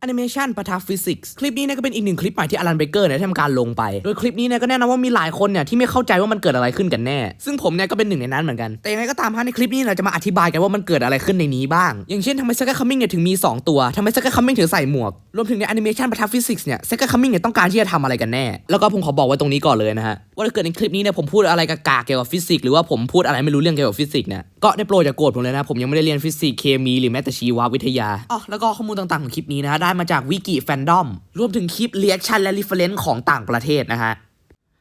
แอนิเมชันประทะฟิสิกส์คลิปนี้เนี่ยก็เป็นอีกหนึ่งคลิปใหม่ที่อลันเบเกอร์เนี่ยทำการลงไป โดยคลิปนี้เนี่ยก็แน่นอนว่ามีหลายคนเนี่ยที่ไม่เข้าใจว่ามันเกิดอะไรขึ้นกันแน่ ซึ่งผมเนี่ยก็เป็นหนึ่งในนั้นเหมือนกัน แต่ยังไงก็ตามฮะในคลิปนี้เราจะมาอธิบายกันว่ามันเกิดอะไรขึ้นในนี้บ้าง อย่างเช่นทำไมเซกเกอร์คัมมิ่งเนี่ยถึงมี 2 ตัวทำไมเซกเกอร์คัมมิ่งถึงใส่หมวก รวมถึงในแอนิเมชันประทะฟิสิกส์เนี่ยเซกเกอร์คัมมิ่งเนี่ยต้องการที่จะทำอะไรกันแน่ แล้วก็ผมขอบอกไว้ตรงนี้ก่อนเลยนะฮะ ว่าถ้าเกิดในคลิปนี้เนี่ยผมพูดอะไรกากๆเกี่ยวกับฟิสิกส์หรือว่าผมพูดอะไรไม่รู้เรื่องเกี่ยวกับฟิสิกส์เนี่ยก็ได้โปรดอย่าโกรธผมเลยนะ ผมยังไม่ได้เรียนฟิสิกส์เคมีหรือแม้แต่ชีววิทยาอ๋อแล้วก็ข้อมูลต่างๆของคลิปนี้นะฮะได้มาจากวิกิแฟนดอมรวมถึงคลิปเรีแอคชั่นและรีเฟรนซ์ของต่างประเทศนะฮะ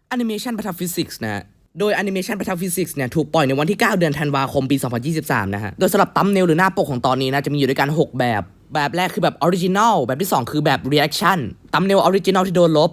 แอนิเมชันพัฒฟิสิกส์นะโดยแอนิเมชันพัฒฟิสิกส์เนี่ยถูกปล่อยในวันที่ 9 เดือนธันวาคมปี 2023 นะฮะ โดยสำหรับตัมเนลหรือหน้าปกของตอนนี้นะจะมีอยู่ด้วยกัน 6 แบบ แบบแรกคือแบบออริจินอลแบบที่ 2 คือแบบรีแอคชั่นตัมเนลออริจินอลที่โดนลบ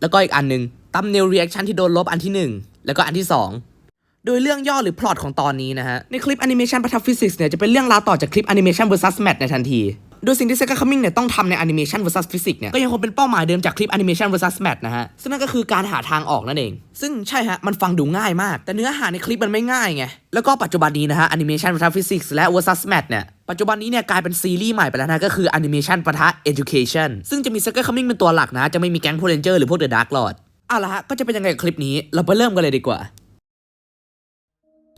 แล้วก็อีกอันหนึง ตัมเนลเรีแอคชั่นที่โดนลบอันที่ 1 แล้วก็อันที่2โดยเรื่องย่อหรือพล็อตของตอนนี้นะฮะ ในคลิปแอนิเมชันพัฒฟิสิกส์เนี่ย จะเป็นเรื่องราวต่อจากคลิปแอนิเมชัน vs Math ในทันที โดยสิ่งที่เซกาคัมมิงเนี่ย ต้องทำในแอนิเมชัน vs Physics เนี่ย ก็ยังคงเป็นเป้าหมายเดิมจากคลิปแอนิเมชัน vs Math นะฮะ ซึ่งนั่นก็คือการหาทางออกนั่นเอง ซึ่งใช่ฮะ มันฟังดูง่ายมาก แต่เนื้อหาในคลิปมันไม่ง่ายไง แล้วก็ปัจจุบันนี้นะฮะแอนิเมชัน vs Physics และ vs Math เนี่ยปัจจุบันนี้เนี่ยกลายเป็นซีรีส์ใหม่ไปแล้วนะก็คือแอนิเมชันปะทะ Education ซึ่งจะมีเซกาคัมมิงเป็นตัวหลักนะ จะไม่มีแก๊งโพเลนเจอร์หรือพวกเดอะดาร์กลอด เอาละฮะก็จะเป็นยังไงกับคลิปนี้เราไปเริ่มกันเลยดีกว่า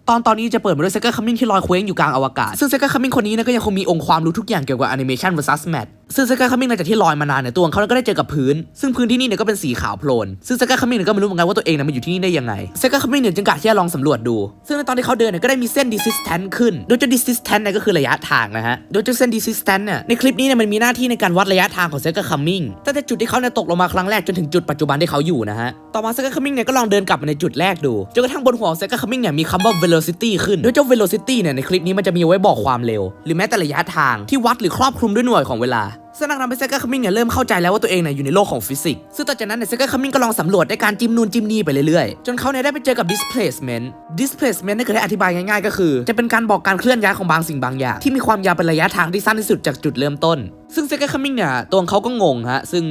ตอนตอนนี้จะเปิดมาด้วยเซกาคัมมิงที่ลอยเคว้งอยู่กลางอวกาศ ซึ่งเซกาคัมมิงคนนี้นะก็ยังคงมีองค์ความรู้ทุกอย่างเกี่ยวกับแอนิเมชัน vs Math ซึ่งเซกายคัมมิงหลังจากที่ลอยมานานเนี่ยตัวของเขาก็ได้เจอกับพื้น ซึ่งพื้นที่นี่เนี่ยก็เป็นสีขาวโพลน ซึ่งเซกายคัมมิงเนี่ยก็ไม่รู้เหมือนกันว่าตัวเองเนี่ยมาอยู่ที่นี่ได้ยังไงเซกายคัมมิงเนี่ยจึงกะที่จะลองสำรวจดู ซึ่งในตอนที่เขาเดินเนี่ยก็ได้มีเส้น desistance ขึ้น โดยเจ้า desistance เนี่ยก็คือระยะทางนะฮะ โดยเจ้าเส้น desistance เนี่ยในคลิปนี้เนี่ยมันมีหน้าที่ในการวัดระยะทางของเซกายคัมมิงตั้งแต่จุดที่เขาเนี่ยตกลงมาครั้งแรกจนถึงจุดปัจจุบันที่เขาอยู่นะฮะ ต่อมาเซกายคัมมิงเนี่ยก็ลองเดินกลับมาในจุดแรกดูจนกระทั่งบนหัวของเซกายคัมมิงเนี่ยมีคำว่า velocity ขึ้นโดยเจ้า velocity เนี่ยในคลิปนี้มันจะมีไว้บอกความเร็ว หรือแม้แต่ระยะทางที่วัดหรือครอบคลุมด้วยหน่วยของเวลาซึ่งนักทำให้เซกาคัมมิงเนี่ยเริ่มเข้าใจแล้วว่าตัวเองเนี่ยอยู่ในโลกของฟิสิกส์ ซึ่งต่อจากนั้นเนี่ยเซกาคัมมิงก็ลองสำรวจด้วยการจิ้มนูนจิ้มนี่ไปเรื่อยๆ จนเขาเนี่ยได้ไปเจอกับ displacement displacement นี่คือได้อธิบายง่ายๆ ก็คือ จะเป็นการบอกการเคลื่อนย้ายของบางสิ่งบางอย่าง ที่มีความยาวเป็นระยะทางที่สั้นที่สุดจากจุดเริ่มต้น ซึ่งเซกาคัมมิงเนี่ยตัวเขาก็งงฮะซึ่ง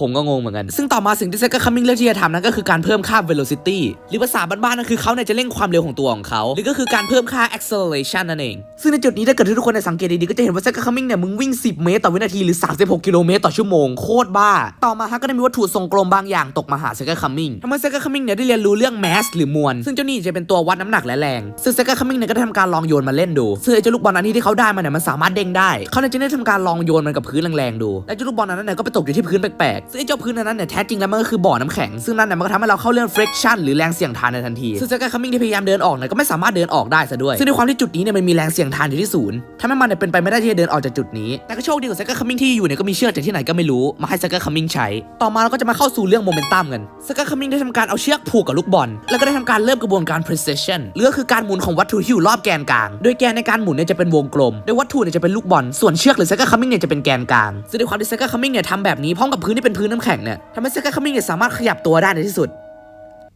ผมก็งงเหมือนกัน ซึ่งต่อมาสิ่งที่เซกาคัมมิงเลือกที่จะทำนั่นก็คือการเพิ่มค่า velocity หรือภาษาบ้านๆนั่นคือเขาเนี่ยจะเร่งความเร็วของตัวของเขาหรือก็คือการเพิ่มค่า acceleration นั่นเอง ซึ่งในจุดนี้ถ้าเกิดทุกคนได้สังเกตดีๆก็จะเห็นว่าเซกาคัมมิงเนี่ยมึงวิ่ง 10 เมตรต่อวินาทีหรือ 36 กิโลเมตรต่อชั่วโมงโคตรบ้า ต่อมาฮะก็ได้มีวัตถุทรงกลมบางอย่างตกมาหาเซกาคัมมิงทำให้เซกาคัมมิงเนี่ยได้เรียนรู้เรื่อง mass หรือมวลซึ่งเจ้านี่จะเป็นตัววัดน้ำหนักและแรงซึ่งเซกาคัมมิงเนี่ยก็ได้ทำการลองโยนมาเล่นดูซึ่งไอ้เจ้าลูกบอลอันนี้ที่เขาได้มาเนี่ยมันสามารถเด้งได้เขาเนี่ยจึงได้ทำการลองโยนมันกับพื้นแรงๆดูและเจ้าลูกบอลนั้นเนี่ยก็ไปตกอยู่ที่พื้นแปลกซึ่งไอ้เจ้าพื้นนั้นเนี่ยแท้จริงแล้วมันก็คือบ่อน้ำแข็ง ซึ่งนั่นเนี่ยมันก็ทำให้เราเข้าเรื่อง friction หรือแรงเสี่ยงทานในทันทีซึ่งเซกาคัมมิ่งที่พยายามเดินออกเนี่ยก็ไม่สามารถเดินออกได้ซะด้วย ซึ่งในความที่จุดนี้เนี่ยมันมีแรงเสี่ยงทานอยู่ที่ศูนย์ทำให้มันเนี่ยเป็นไปไม่ได้ที่จะเดินออกจากจุดนี้ แต่ก็โชคดีของเซกาคัมมิ่งที่อยู่เนี่ยก็มีเชือกจากที่ไหนก็ไม่รู้มาให้เซกาคัมมิ่งใช้ ต่อมาเราก็จะมาเข้าสู่เรื่องโมเมนตัมกันเซกาคัมมิ่งได้ทำการเอาเชือกผูกกับลูกบอล แล้วก็ได้ทำการเริ่มกระบวนการ precision หรือก็คือการหมุนของวัตถุที่อยู่รอบแกนกลาง โดยแกนในการหมุนเนี่ยจะเป็นวงกลม โดยวัตถุเนี่ยจะเป็นลูกบอล ส่วนเชือกหรือเซกาคัมมิ่งเนี่ยจะเป็นแกนกลางซึ่งด้วยความที่เซกาคัมมิ่งเนี่ยทำแบบนี้พร้อมกับพื้นที่เป็นพื้นน้ำแข็งเนี่ยทำให้เซกาคัมมิงเนี่ยสามารถขยับตัวได้ในที่สุด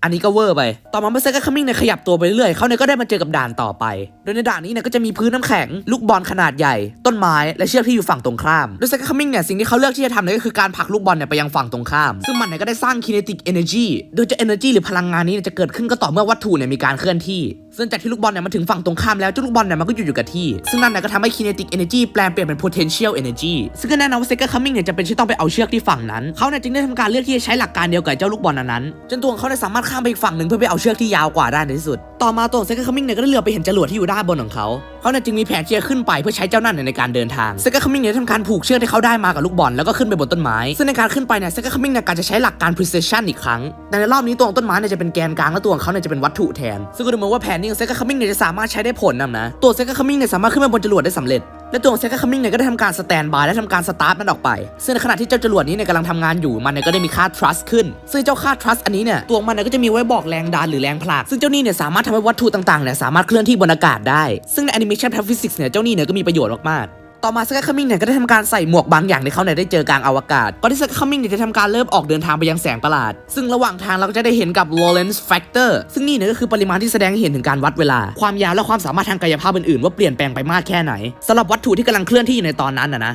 อันนี้ก็เวอร์ไป ต่อมาเมื่อเซกาคัมมิงเนี่ยขยับตัวไปเรื่อยเขาเนี่ยก็ได้มาเจอกับด่านต่อไป โดยในด่านนี้เนี่ยก็จะมีพื้นน้ำแข็ง ลูกบอลขนาดใหญ่ ต้นไม้ และเชือกที่อยู่ฝั่งตรงข้าม โดยเซกาคัมมิงเนี่ยสิ่งที่เขาเลือกที่จะทำเนี่ยก็คือการผลักลูกบอลเนี่ยไปยังฝั่งตรงข้าม ซึ่งมันเนี่ยก็ได้สร้าง kinetic energy โดยจะ energy หรือพลังงานนี้เนี่ยจะเกิดขึ้นก็ต่อเมื่อวัตถุเนี่ยมีการเคลื่อนที่ซึ่งจากที่ลูกบอลเนี่ยมาถึงฝั่งตรงข้ามแล้วเจ้าลูกบอลเนี่ยมันก็หยุดอยู่กับที่ ซึ่งนั่นเนี่ยก็ทำให้ kinetic energy แปลงเปลี่ยนเป็น potential energy ซึ่งก็แน่นอนว่าเซกาคัมมิงเนี่ยจะเป็นที่ต้องไปเอาเชือกที่ฝั่งนั้น เขาเนี่ยจึงได้ทำการเลือกที่จะใช้หลักการเดียวกับเจ้าลูกบอลอันนั้นจนตัวของเขาเนี่ยสามารถข้ามไปอีกฝั่งหนึ่งเพื่อไปเอาเชือกที่ยาวกว่าได้ในที่สุด ต่อมาตัวของเซกาคัมมิงเนี่ยก็ได้เรือไปเห็นจรวดที่อยู่ด้านบนของเขาเขาเนี่ยจึงมีแผนที่จะขึ้นไปเพื่อใช้เจ้านั่นเนี่ยในการเดินทางเซกาคัมมิงเนี่ยทำการผูกเชือกที่เขาได้มากับลูกบอลแล้วก็ขึ้นไปบนต้นไม้ซึ่งในการขึ้นไปเนี่ยเซกาคัมมิงเนี่ยการจะใช้หลักการ precision อีกครั้งแต่ในรอบนี้ตัวของต้นไม้เนี่ยจะเป็นแกนกลางและตัวของเขาเนี่ยจะเป็นวัตถุแทน ซึ่งก็ดูเหมือนว่าแผนนี้ของเซกาคัมมิงเนี่ยจะสามารถใช้ได้ผลนะนะตัวเซกาคัมมิงเนี่ยสามารถขึ้นไปบนจรวดได้สำเร็จ และตัวของเซกคัมมิงเนี่ยก็ได้ทำการสแตนบายและทำการสตาร์ทมันออกไป ซึ่งในขณะที่เจ้าจรวดนี้เนี่ยกำลังทำงานอยู่มันเนี่ยก็ได้มีค่า trust ขึ้น ซึ่งเจ้าค่า trust อันนี้เนี่ยตัวมันเนี่ยก็จะมีไว้บอกแรงดันหรือแรงผลัก ซึ่งเจ้านี่เนี่ยสามารถทำให้วัตถุต่างๆเนี่ยสามารถเคลื่อนที่บนอากาศได้ ซึ่งใน animation p physics เนี่ยเจ้านี่เนี่ยก็มีประโยชน์มากๆ ต่อมาสกายคัมมิงเนี่ยก็ได้ทำการใส่หมวกบางอย่างที่เขาเนี่ยได้เจอกลางอวกาศก่อนที่สกายคัมมิงเนี่ยจะทำการเริ่มออกเดินทางไปยังแสงประหลาด ซึ่งระหว่างทางเราก็จะได้เห็นกับ Lorentz factor ซึ่งนี่เนี่ยก็คือปริมาณที่แสดงให้เห็นถึงการวัดเวลา ความยาวและความสามารถทางกายภาพอื่นๆว่าเปลี่ยนแปลงไปมากแค่ไหนสำหรับวัตถุที่กำลังเคลื่อนที่อยู่ในตอนนั้นนะนะ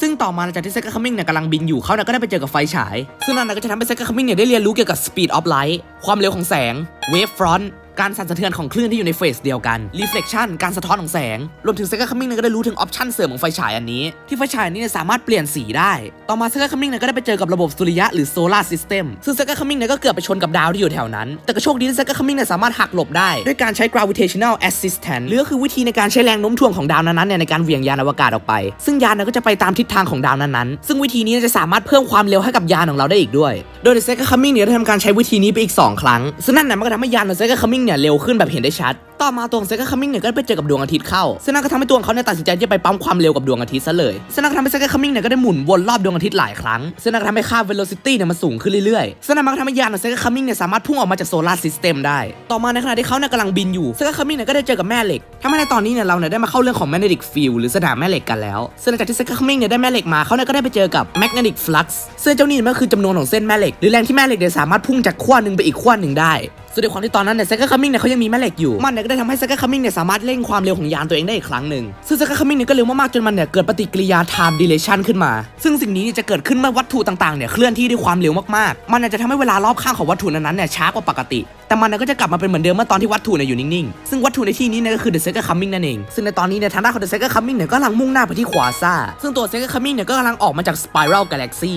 ซึ่งต่อมาหลังจากที่เซกาคัมมิงเนี่ยกำลังบินอยู่เขาเนี่ยก็ได้ไปเจอกับไฟฉาย ซึ่งนั่นนะก็จะทำให้เซกาคัมมิงเนี่ยได้เรียนรู้เกี่ยวกับ speed of light ความเร็วของแสง wave front การสั่นสะเทือนของคลื่นที่อยู่ในเฟสเดียวกัน reflection การสะท้อนของแสง รวมถึง Second Coming เนี่ยก็ได้รู้ถึงออปชันเสริมของไฟฉายอันนี้ ที่ไฟฉายนี้เนี่ยสามารถเปลี่ยนสีได้ ต่อมา Second Coming เนี่ยก็ได้ไปเจอกับระบบสุริยะหรือ solar system ซึ่ง Second Coming เนี่ยก็เกือบไปชนกับดาวที่อยู่แถวนั้น แต่ก็โชคดีที่ Second Coming เนี่ยสามารถหักหลบได้ด้วยการใช้ gravitational assistance หรือคือวิธีในการใช้แรงโน้มถ่วงของดาวนั้นๆเนี่ยในการเหวี่ยงยานอวกาศออกไป ซึ่งยานก็จะไปตามทิศทางของดาวนั้นๆซึ่งวิธีนี้จะสามารถเพิ่มความเร็วให้กับยานของเราได้อีกด้วย โดย The Second Coming เนี่ยได้ทำการใช้วิธีนี้ไปอีก 2 ครั้งซึ่งนั่นน่ะมันก็ทำให้ยานของ Second Coming เนี่ยเร็วขึ้นแบบเห็นได้ชัด ต่อมาตัวของ Second Coming เนี่ยก็ไปเจอกับดวงอาทิตย์เข้าซึ่งนั่นก็ทำให้ตัวของเขาเนี่ยตัดสินใจที่จะไปปั๊มความเร็วกับดวงอาทิตย์ซะเลยซึ่งนั่นก็ทำให้ Second Coming เนี่ยก็ได้หมุนวนรอบดวงอาทิตย์หลายครั้งซึ่งนั่นก็ทำให้ค่า velocity เนี่ยมันสูงขึ้นเรื่อยๆซึ่งนั่นมันทำให้ยานของ Second Coming เนี่ยสามารถพุ่งออกมาจากโซลาร์ซิสเต็มได้ ต่อมาในขณะที่เขาเนี่ยกำลังบินอยู่ Second Coming เนี่ยก็ได้เจอกับแม่เหล็กทำให้ในตอนนี้เนี่ยเราเนี่ยได้มาเข้าเรื่องของ magnetic field หรือสนามแม่เหล็กกันแล้วซึ่งหลังจากที่ Second Coming เนี่ยได้แม่เหล็กมาเขาเนี่ยก็ได้ไปเจอกับ magnetic flux ซึ่งเจ้านี่มันคือจำนวนของเส้นแม่เหล็กหรือแรงที่แม่เหล็กเนี่ยสามารถพุ่งจากขั้วหนึ่งไปอีกขั้วหนึ่งได้ ส่วนในความที่ตอนนั้นเนี่ย Second Coming เนี่ยเขายังมีแม่เหล็กอยู่ มันเนี่ยก็ได้ทำให้ Second Coming เนี่ยสามารถเร่งความเร็วของยานตัวเองได้อีกครั้งหนึ่งซึ่ง Second Coming เนี่ยก็เร็วมากๆจนมันเนี่ยเกิดปฏิกิริยา time dilation ขึ้นมา ซึ่งสิ่งนี้เนี่ยจะเกิดขึ้นเมื่อวัตถุต่างๆเนี่ยเคลื่อนที่ด้วยความเร็วมากๆ มันเนี่ยจะทำให้เวลารอบข้างของวัตถุนั้นๆเนี่ยช้ากว่าปกติ แต่มันก็จะกลับมาเป็นเหมือนเดิมเมื่อตอนที่วัตถุเนี่ยอยู่นิ่งๆ ซึ่งวัตถุในที่นี้เนี่ยก็คือ The Second Coming นั่นเอง ซึ่งในตอนนี้เนี่ยทางด้านของ The Second Coming เนี่ยก็กำลังมุ่งหน้าไปที่ควาซ่า ซึ่งตัว Second Coming เนี่ยก็กำลังออกมาจาก Spiral Galaxy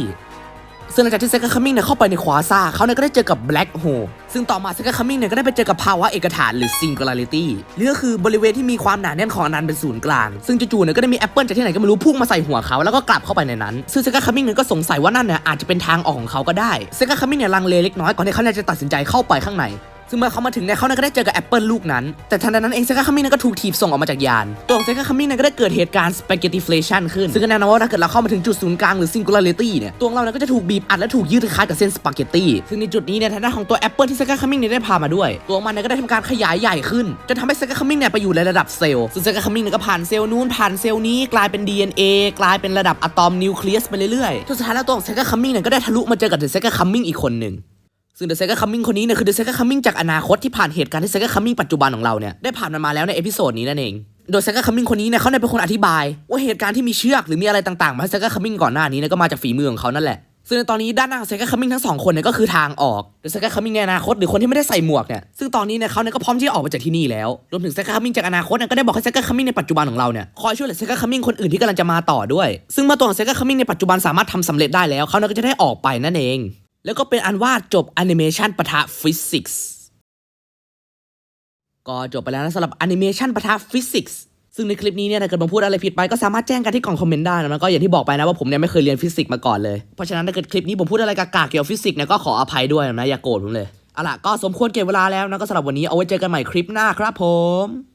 ซึ่งหลังจากที่เซก n d คัมมิ่งเนี่ยเข้าไปในควาซ่าเขาเนี่ยก็ได้เจอกับแบล็กโฮซึ่งต่อมาเซก n d คัมมิ่งเนี่ยก็ได้ไปเจอกับภาวะเอกฐานหรือ singularity หรือก็คือบริเวณที่มีความหนาแน่นของอนันต์เป็นศูนย์กลาง ซึ่งจู่ๆเนี่ยก็ได้มีแอปเปิลจากที่ไหนก็ไม่รู้พุ่งมาใส่หัวเขาแล้วก็กลับเข้าไปในนั้น ซึ่งเซก n d คัมมิ่งเนี่ยก็สงสัยว่านั่นเนี่ยอาจจะเป็นทางออกของเขาก็ได้เซก n d คัมมิ่งเนี่ยลังเลเล็กน้อยก่อนที่เขาจะตัดสินใจเข้าไปข้างใน ซึ่งเมื่อเขามาถึงเนี่ยเขาเนี่ยก็ได้เจอกับแอปเปิลลูกนั้น แต่ทันใดนั้นเองเซกาคัมมิ่งเนี่ยก็ถูกถีบส่งออกมาจากยาน ตัวของเซกาคัมมิ่งเนี่ยก็ได้เกิดเหตุการณ์ spaghettiflation ขึ้น ซึ่งแน่นอนว่าถ้าเกิดเราเข้ามาถึงจุดศูนย์กลางหรือ singularity เนี่ย ตัวเราเนี่ยก็จะถูกบีบอัดและถูกยืดคล้ายกับเส้นสปาเกตตี้ ซึ่งในจุดนี้เนี่ยทางด้านของตัวแอปเปิลที่เซกาคัมมิ่งเนี่ยได้พามาด้วย ตัวมันเนี่ยก็ได้ทำการขยายใหญ่ขึ้นจนทำให้เซกาคัมมิ่งเนี่ยไปอยู่ในระดับเซลล์ ซึ่งเซกาคัมมิ่งเนี่ยก็ผ่านเซลล์นู้นผ่านเซลล์นี้กลายเป็น DNA กลายเป็นระดับอะตอมนิวเคลียสไปเรื่อยๆจนสุดท้ายแล้วตัวของเซกาคัมมิ่งเนี่ยก็ได้ทะลุมาเจอกับเซกาคัมมิ่งอีกคนหนึ่ง ซึ่ง The Second Coming คนนี้เนี่ยคือ The Second Coming จากอนาคตที่ผ่านเหตุการณ์ที่ Second Coming ปัจจุบันของเราเนี่ยได้ผ่านมันมาแล้วในเอพิโซดนี้นั่นเองโดย Second Coming คนนี้เนี่ยเขาเนี่ยเป็นคนอธิบาย ว่าเหตุการณ์ที่มีเชือกหรือมีอะไรต่างๆมาให้ Second Coming ก่อนหน้านี้เนี่ยก็มาจากฝีมือของเขานั่นแหละซึ่งในตอนนี้ด้านหน้าของ Second Coming ทั้งสองคนเนี่ยก็คือทางออก The Second Coming ในอนาคตหรือคนที่ไม่ได้ใส่หมวกเนี่ยซึ่งตอนนี้เนี่ยเขาเนี่ยก็พร้อมที่จะออกมาจากที่นี่แล้วรวมถึง Second Coming จากอนาคตเนี่ยก็ได้บอกให้ Second Coming ในปัจจุบันของเราเนี่ยคอยช่วยเหลือ Second Coming คนอื่นที่กำลังจะมาต่อด้วย ซึ่งเมื่อตัวของ Second Coming ในปัจจุบันสามารถทำสำเร็จได้แล้วเขาเนี่ยก็จะได้ออกไปนั่นเอง แล้วก็เป็นอันว่าจบแอนิเมชันปะทะฟิสิกส์ก็จบไปแล้วนะสำหรับแอนิเมชันปะทะฟิสิกส์ซึ่งในคลิปนี้เนี่ยถ้าเกิดผมพูดอะไรผิดไปก็สามารถแจ้งกันที่กล่องคอมเมนต์ได้นะแล้วก็อย่างที่บอกไปนะว่าผมเนี่ยไม่เคยเรียนฟิสิกส์มาก่อนเลย เพราะฉะนั้นถ้าเกิดคลิปนี้ผมพูดอะไรกากๆเกี่ยวกับฟิสิกส์เนี่ยก็ขออภัยด้วยนะอย่าโกรธผมเลยเอาล่ะก็สมควรเก็บเวลาแล้วนะก็สำหรับวันนี้เอาไว้เจอกันใหม่คลิปหน้าครับผม